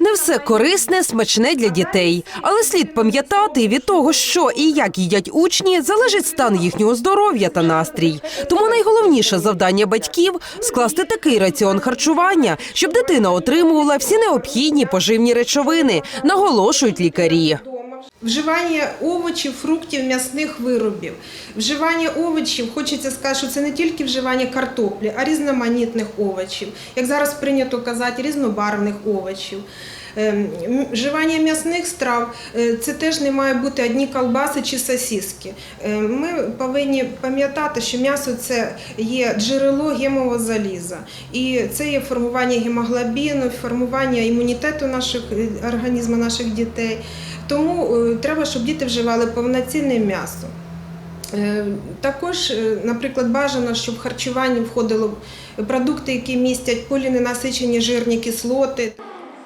Не все корисне, смачне для дітей, але слід пам'ятати від того, що і як їдять учні, залежить стан їхнього здоров'я та настрій. Тому найголовніше завдання батьків скласти такий раціон харчування, щоб дитина отримувала всі необхідні поживні речовини, наголошують лікарі. Вживання овочів, фруктів, м'ясних виробів. Вживання овочів, хочеться сказати, що це не тільки вживання картоплі, а різноманітних овочів. Як зараз прийнято казати, різнобарвних овочів. Ем, Вживання м'ясних страв е, це теж не має бути одні колбаси чи сосиски. Е, Ми повинні пам'ятати, що м'ясо це є джерело гемового заліза, і це є формування гемоглобіну, формування імунітету наших е, організму наших дітей. Тому е, треба, щоб діти вживали повноцінне м'ясо. Е, Також, е, наприклад, бажано, щоб в харчуванні входило продукти, які містять поліненасичені жирні кислоти.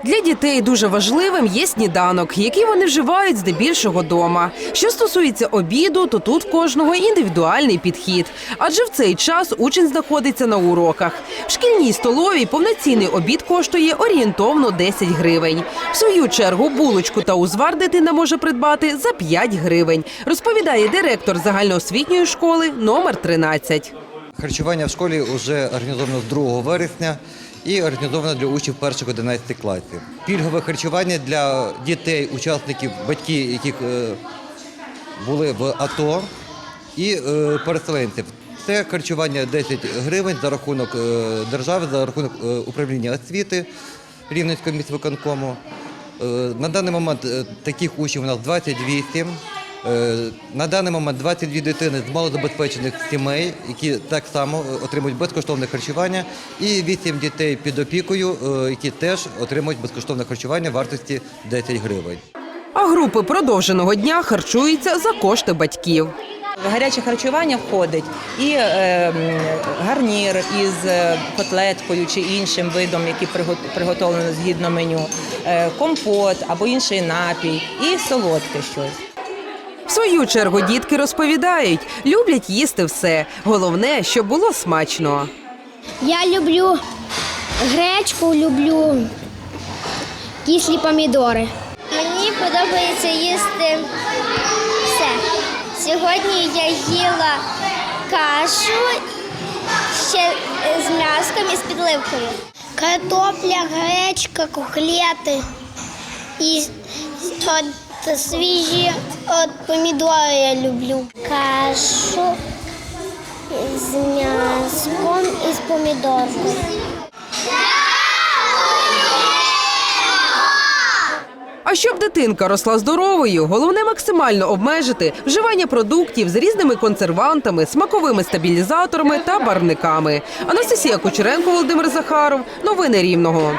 Для дітей дуже важливим є сніданок, який вони вживають здебільшого дома. Що стосується обіду, то тут в кожного індивідуальний підхід, адже в цей час учень знаходиться на уроках. В шкільній столовій повноцінний обід коштує орієнтовно 10 гривень. В свою чергу булочку та узвар дитина може придбати за 5 гривень, розповідає директор загальноосвітньої школи номер 13. Харчування в школі вже організовано з 2 вересня і організовано для учнів перших 11 класів. Пільгове харчування для дітей, учасників, батьків, яких е, були в АТО і е, переселенців. Це харчування 10 гривень за рахунок е, держави, за рахунок управління освіти Рівненського міськвиконкому. На даний момент таких учнів у нас 28. Е, На даний момент 22 дитини з малозабезпечених сімей, які так само е, отримують безкоштовне харчування, і 8 дітей під опікою, е, які теж отримують безкоштовне харчування вартості 10 гривень. А групи продовженого дня харчуються за кошти батьків. В гаряче харчування входить і е, гарнір із котлеткою чи іншим видом, який приго- приготовлено згідно меню, е, компот або інший напій, і солодке щось. В свою чергу дітки розповідають, люблять їсти все. Головне, щоб було смачно. Я люблю гречку, люблю кислі помідори. Мені подобається їсти все. Сьогодні я їла кашу ще з м'яском і з підливкою. Картопля, гречка, коклети і от свіжі от помідори я люблю. Кашу з м'яском і з помідоркою. А щоб дитинка росла здоровою, головне максимально обмежити вживання продуктів з різними консервантами, смаковими стабілізаторами та барвниками. Анастасія Кучеренко, Володимир Захаров. Новини Рівного.